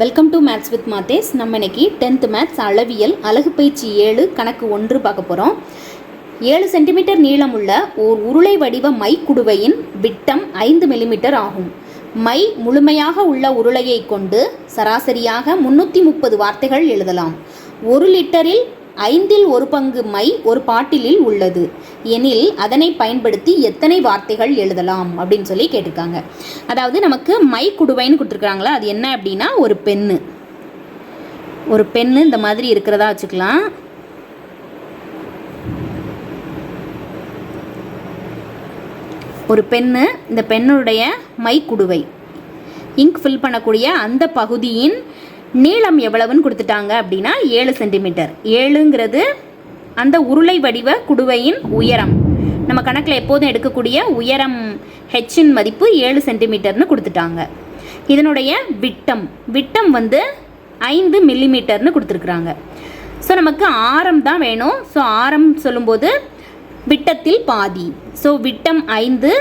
Welcome to maths with Mathesh நம்ம இன்னைக்கு tenth maths அளவியல் அழகு பயிற்சி ஏழு கணக்கு ஒன்று பார்க்க போகிறோம் ஏழு சென்டிமீட்டர் நீளமுள்ள ஓர் உருளை வடிவ மை குடுவையின் விட்டம் ஐந்து மில்லிமீட்டர் ஆகும். மை முழுமையாக உள்ள உருளையை கொண்டு சராசரியாக முன்னூற்றி முப்பது வார்த்தைகள் எழுதலாம். ஒரு லிட்டரில் ஐந்தில் ஒரு பங்கு மை ஒரு பாட்டிலில் உள்ளது. எனில் அதனை பயன்படுத்தி எத்தனை வார்த்தைகள் எழுதலாம் அப்படின்னு சொல்லி கேட்டிருக்காங்க. அதாவது நமக்கு மை குடுவைன்னு கொடுத்துருக்காங்களா அது என்ன அப்படின்னா ஒரு பெண்ணு ஒரு பெண்ணு இந்த மாதிரி இருக்கிறதா வச்சுக்கலாம். ஒரு பெண்ணு இந்த பெண்ணுடைய மை குடுவை. இங்க் ஃபில் பண்ணக்கூடிய அந்த பகுதியின் நீளம் எவ்வளவுன்னு கொடுத்துட்டாங்க அப்படின்னா ஏழு சென்டிமீட்டர் ஏழுங்கிறது அந்த உருளை வடிவ குடுவையின் உயரம். நம்ம கணக்கில் எப்போதும் எடுக்கக்கூடிய உயரம் ஹெச்சின் மதிப்பு ஏழு சென்டிமீட்டர்னு கொடுத்துட்டாங்க. இதனுடைய விட்டம். விட்டம் வந்து ஐந்து மில்லிமீட்டர்னு கொடுத்துருக்குறாங்க. ஸோ நமக்கு ஆரம் தான் வேணும். ஸோ ஆரம் சொல்லும்போது விட்டத்தில் பாதி. ஸோ விட்டம் ஐந்து.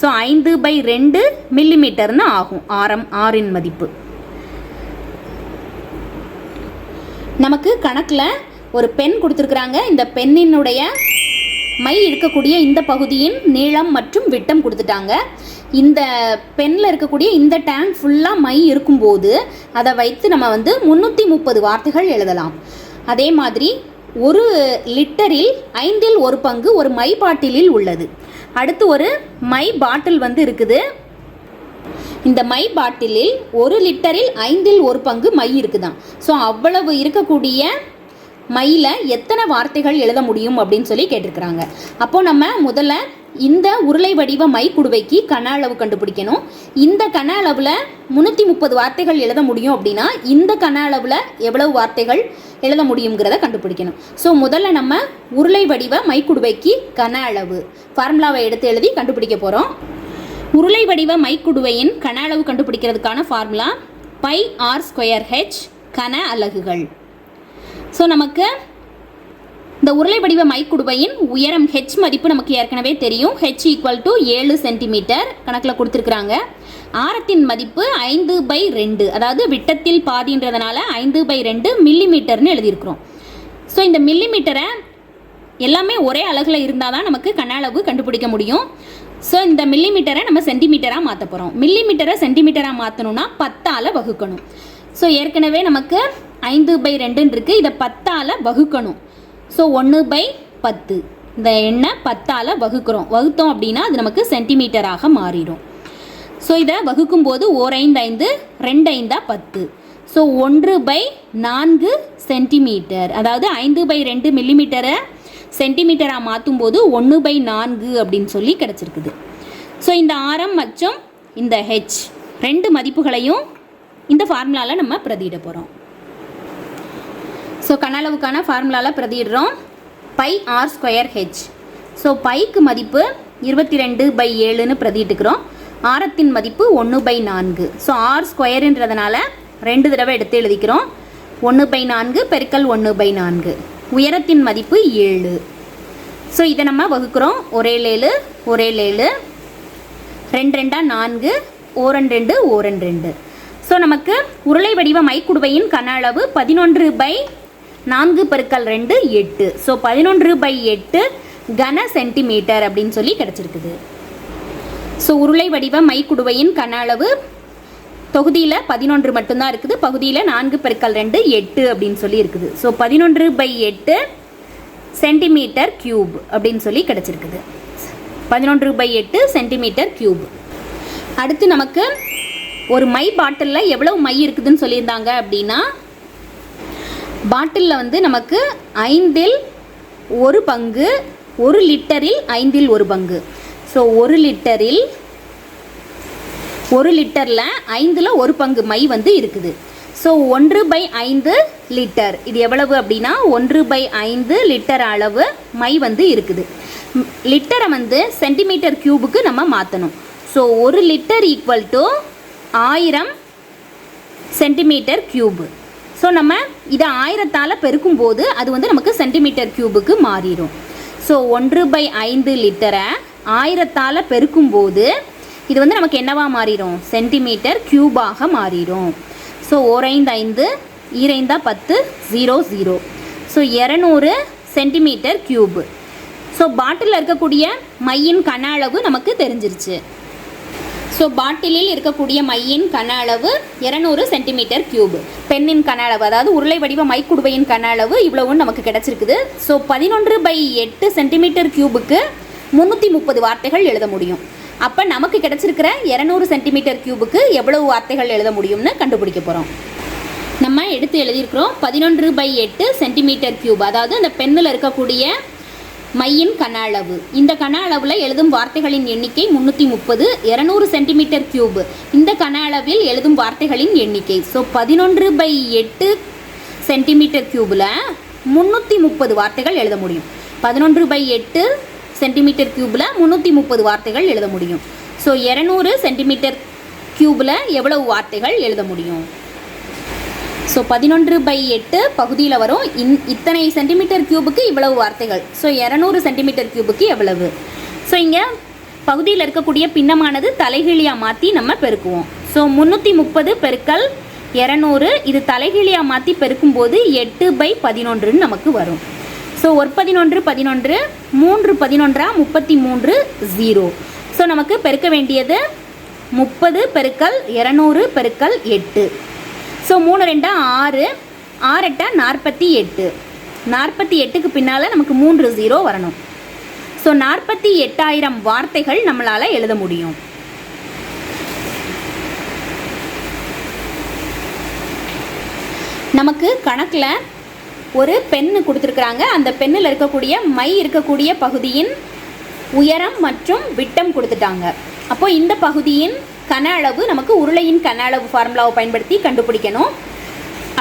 ஸோ ஐந்து பை ரெண்டு மில்லிமீட்டர்னு ஆகும். ஆரம் ஆறின் மதிப்பு. நமக்கு கணக்கில் ஒரு பென் கொடுத்துருக்குறாங்க. இந்த பெண்ணினுடைய மை இருக்கக்கூடிய இந்த பகுதியின் நீளம் மற்றும் விட்டம் கொடுத்துட்டாங்க. இந்த பெண்ணில் இருக்கக்கூடிய இந்த டேங்க் ஃபுல்லாக மை இருக்கும்போது அதை வைத்து நம்ம வந்து முந்நூற்றி முப்பது வார்த்தைகள் எழுதலாம். அதே மாதிரி ஒரு லிட்டரில் ஐந்தில் ஒரு பங்கு ஒரு மை பாட்டிலில் உள்ளது. அடுத்து ஒரு மை பாட்டில் வந்து இருக்குது. இந்த மை பாட்டிலில் ஒரு லிட்டரில் ஐந்தில் ஒரு பங்கு மை இருக்குதான் ஸோ அவ்வளவு இருக்கக்கூடிய மையில் எத்தனை வார்த்தைகள் எழுத முடியும் அப்படின்னு சொல்லி கேட்டிருக்கிறாங்க. அப்போது நம்ம முதல்ல இந்த உருளை வடிவ மை குடுவைக்கு கன அளவு கண்டுபிடிக்கணும். இந்த கன அளவில் முந்நூற்றி முப்பது வார்த்தைகள் எழுத முடியும் அப்படின்னா இந்த கன அளவில் எவ்வளவு வார்த்தைகள் எழுத முடியுங்கிறத கண்டுபிடிக்கணும். ஸோ முதல்ல நம்ம உருளை வடிவ மை குடுவைக்கு கன அளவு ஃபார்முலாவை எடுத்து எழுதி கண்டுபிடிக்க போகிறோம் உருளை வடிவ மைக்குடுவையின் கன அளவு கண்டுபிடிக்கிறதுக்கான formula pi r square h கன அலகுகள். ஸோ நமக்கு இந்த உருளை வடிவ மைக்குடுவையின் உயரம் ஹெச் மதிப்பு நமக்கு ஏற்கனவே தெரியும். ஹெச் ஈக்குவல் டு ஏழு சென்டிமீட்டர் கணக்கில் கொடுத்துருக்குறாங்க. ஆரத்தின் மதிப்பு ஐந்து பை ரெண்டு. அதாவது விட்டத்தில் பாதின்றதுனால ஐந்து பை ரெண்டு மில்லிமீட்டர்னு எழுதியிருக்கிறோம். ஸோ இந்த மில்லிமீட்டரை எல்லாமே ஒரே அலகில் இருந்தால் தான் நமக்கு கன அளவு கண்டுபிடிக்க முடியும். ஸோ இந்த மில்லிமீட்டரை நம்ம சென்டிமீட்டராக மாற்ற போகிறோம் மில்லிமீட்டரை சென்டிமீட்டராக மாற்றணும்னா பத்தால் வகுக்கணும். ஸோ ஏற்கனவே நமக்கு ஐந்து பை ரெண்டுன்னு இருக்குது இதை பத்தால் வகுக்கணும். ஸோ ஒன்று பை பத்து. இந்த எண்ணை பத்தால் வகுக்கிறோம். வகுத்தோம் அப்படின்னா அது நமக்கு சென்டிமீட்டராக மாறிடும். ஸோ இதை வகுக்கும்போது ஓர் ஐந்து ஐந்து ரெண்டு ஐந்தா பத்து. ஸோ ஒன்று பை நான்கு சென்டிமீட்டர் அதாவது ஐந்து பை ரெண்டு மில்லிமீட்டரை சென்டிமீட்டராக மாற்றும் போது ஒன்று பை நான்கு அப்படின்னு சொல்லி கிடச்சிருக்குது. ஸோ இந்த ஆரம் மற்றும் இந்த ஹெச் ரெண்டு மதிப்புகளையும் இந்த ஃபார்முலாவில் நம்ம பிரதியிட போகிறோம் ஸோ கனளவுக்கான ஃபார்முலாவில் பிரதியிடுறோம். Pi r square h so bike மதிப்பு இருபத்தி ரெண்டு பை ஏழுன்னு பிரதியிட்டுக்கிறோம். ஆரத்தின் மதிப்பு ஒன்று பை நான்கு. ஸோ ஆர் ஸ்கொயருன்றதுனால ரெண்டு தடவை எடுத்து எழுதிக்கிறோம். ஒன்று பை நான்கு பெருக்கல் ஒன்று பை நான்கு. உயரத்தின் மதிப்பு ஏழு. ஸோ இதை நம்ம வகுக்கிறோம். ஒரே லேழு ஒரே லேழு ரெண்டு ரெண்டா நான்கு ஓரன் ரெண்டு ஓரன் ரெண்டு. ஸோ நமக்கு உருளை வடிவ மைக்குடுவையின் கன அளவு பதினொன்று பை நான்கு பெருக்கல் ரெண்டு எட்டு. ஸோ பதினொன்று பை எட்டு கன சென்டிமீட்டர் அப்படின்னு சொல்லி கிடச்சிருக்குது. ஸோ உருளை வடிவ மைக்குடுவையின் கன அளவு தொகுதியில் பதினொன்று மட்டும்தான் இருக்குது. பகுதியில் நான்கு பெருக்கல் ரெண்டு எட்டு அப்படின்னு சொல்லி இருக்குது. ஸோ பதினொன்று பை எட்டு சென்டிமீட்டர் கியூப் அப்படின்னு சொல்லி கிடச்சிருக்குது. பதினொன்று பை எட்டு சென்டிமீட்டர் கியூப் அடுத்து நமக்கு ஒரு மை பாட்டிலில் எவ்வளவு மை இருக்குதுன்னு சொல்லியிருந்தாங்க அப்படின்னா பாட்டிலில் வந்து நமக்கு ஐந்தில் ஒரு பங்கு ஒரு லிட்டரில் ஐந்தில் ஒரு பங்கு. ஸோ ஒரு லிட்டரில் ஒரு லிட்டரில் ஐந்தில் ஒரு பங்கு மை வந்து இருக்குது. ஸோ ஒன்று பை ஐந்து லிட்டர். இது எவ்வளவு அப்படின்னா ஒன்று பை ஐந்து லிட்டர் அளவு மை வந்து இருக்குது. லிட்டரை வந்து சென்டிமீட்டர் கியூபுக்கு நம்ம மாற்றணும் ஸோ ஒரு லிட்டர் ஈக்குவல் டு ஆயிரம் சென்டிமீட்டர் கியூபு. ஸோ நம்ம இதை ஆயிரத்தால் பெருக்கும்போது அது வந்து நமக்கு சென்டிமீட்டர் கியூபுக்கு மாறிடும். ஸோ ஒன்று பை ஐந்து லிட்டரை ஆயிரத்தால் பெருக்கும்போது இது வந்து நமக்கு என்னவாக மாறிடும்? சென்டிமீட்டர் கியூபாக மாறிடும். ஸோ ஓரைந்து ஐந்து ஈரைந்தா பத்து ஜீரோ ஜீரோ ஸோ இரநூறு சென்டிமீட்டர் கியூப் ஸோ பாட்டிலில் இருக்கக்கூடிய மையின் கன அளவு நமக்கு தெரிஞ்சிருச்சு. ஸோ பாட்டிலில் இருக்கக்கூடிய மையின் கன அளவு இரநூறு சென்டிமீட்டர் கியூப் பெண்ணின் கன அளவு அதாவது உருளை வடிவ மைக்குடுவையின் கன அளவு இவ்வளவும் நமக்கு கிடச்சிருக்குது. ஸோ பதினொன்று பை எட்டு சென்டிமீட்டர் கியூபுக்கு முந்நூற்றி முப்பது வார்த்தைகள் எழுத முடியும். அப்போ நமக்கு கிடச்சிருக்கிற இரநூறு சென்டிமீட்டர் கியூபுக்கு எவ்வளவு வார்த்தைகள் எழுத முடியும்னு கண்டுபிடிக்க போகிறோம் நம்ம எடுத்து எழுதியிருக்கிறோம் பதினொன்று பை எட்டு சென்டிமீட்டர் கியூப். அதாவது அந்த பெண்ணில் இருக்கக்கூடிய மையின் கன அளவு. இந்த கன அளவில் எழுதும் வார்த்தைகளின் எண்ணிக்கை முந்நூற்றி முப்பது இரநூறு சென்டிமீட்டர் கியூப். இந்த கன அளவில் எழுதும் வார்த்தைகளின் எண்ணிக்கை. ஸோ பதினொன்று பை எட்டு சென்டிமீட்டர் கியூபில் முந்நூற்றி முப்பது வார்த்தைகள் எழுத முடியும். பதினொன்று பை எட்டு சென்டிமீட்டர் கியூபில் முந்நூற்றி முப்பது வார்த்தைகள் எழுத முடியும். ஸோ இரநூறு சென்டிமீட்டர் கியூபில் எவ்வளவு வார்த்தைகள் எழுத முடியும்? ஸோ பதினொன்று பை எட்டு பகுதியில் வரும். இன் இத்தனை சென்டிமீட்டர் கியூபுக்கு இவ்வளவு வார்த்தைகள். ஸோ இரநூறு சென்டிமீட்டர் கியூபுக்கு எவ்வளவு? ஸோ இங்கே பகுதியில் இருக்கக்கூடிய பின்னமானது தலைகீழியாக மாற்றி நம்ம பெருக்குவோம். ஸோ முந்நூற்றி முப்பது பெருக்கல் இரநூறு இது தலைகீழியாக மாற்றி பெருக்கும்போது எட்டு பை பதினொன்றுன்னு நமக்கு வரும். ஸோ ஒரு பதினொன்று பதினொன்று மூன்று பதினொன்றா முப்பத்தி மூன்று ஜீரோ. ஸோ நமக்கு பெருக்க வேண்டியது முப்பது பெருக்கல் இரநூறு பெருக்கல் எட்டு. ஸோ மூணு ரெண்டா ஆறு ஆறு நாற்பத்தி எட்டு. நாற்பத்தி எட்டுக்கு பின்னால் நமக்கு மூன்று ஜீரோ வரணும். ஸோ நாற்பத்தி எட்டாயிரம் வார்த்தைகள் நம்மளால் எழுத முடியும். நமக்கு கணக்கில் ஒரு பென்னு கொடுத்துருக்குறாங்க. அந்த பென்னில் இருக்கக்கூடிய மை இருக்கக்கூடிய பகுதியின் உயரம் மற்றும் விட்டம் கொடுத்துட்டாங்க. அப்போ இந்த பகுதியின் கன அளவு நமக்கு உருளையின் கன அளவு ஃபார்முலாவை பயன்படுத்தி கண்டுபிடிக்கணும்.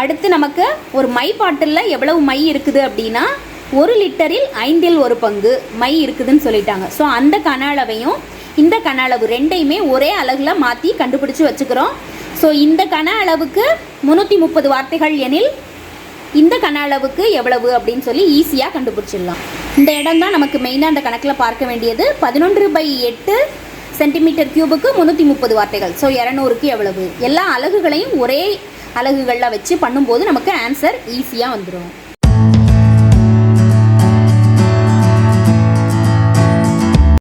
அடுத்து நமக்கு ஒரு மை பாட்டிலில் எவ்வளவு மை இருக்குது அப்படின்னா ஒரு லிட்டரில் ஐந்தில் ஒரு பங்கு மை இருக்குதுன்னு சொல்லிட்டாங்க. ஸோ அந்த கன அளவையும் இந்த கன அளவு ரெண்டையுமே ஒரே அலகில் மாற்றி கண்டுபிடிச்சி வச்சுக்கிறோம். ஸோ இந்த கன அளவுக்கு முந்நூற்றி முப்பது வார்த்தைகள் எனில் இந்த கன அளவுக்கு எவ்வளவு அப்படின்னு சொல்லி ஈஸியாக கண்டுபிடிச்சிடலாம். இந்த இடம் தான் நமக்கு மெயினாக அந்த கணக்கில் பார்க்க வேண்டியது. பதினொன்று பை எட்டு சென்டிமீட்டர் கியூபுக்கு முந்நூற்றி முப்பது வார்த்தைகள். ஸோ இரநூறுக்கு எவ்வளவு? எல்லா அலகுகளையும் ஒரே அலகுகளில் வச்சு பண்ணும்போது நமக்கு ஆன்சர் ஈஸியாக வந்துடும்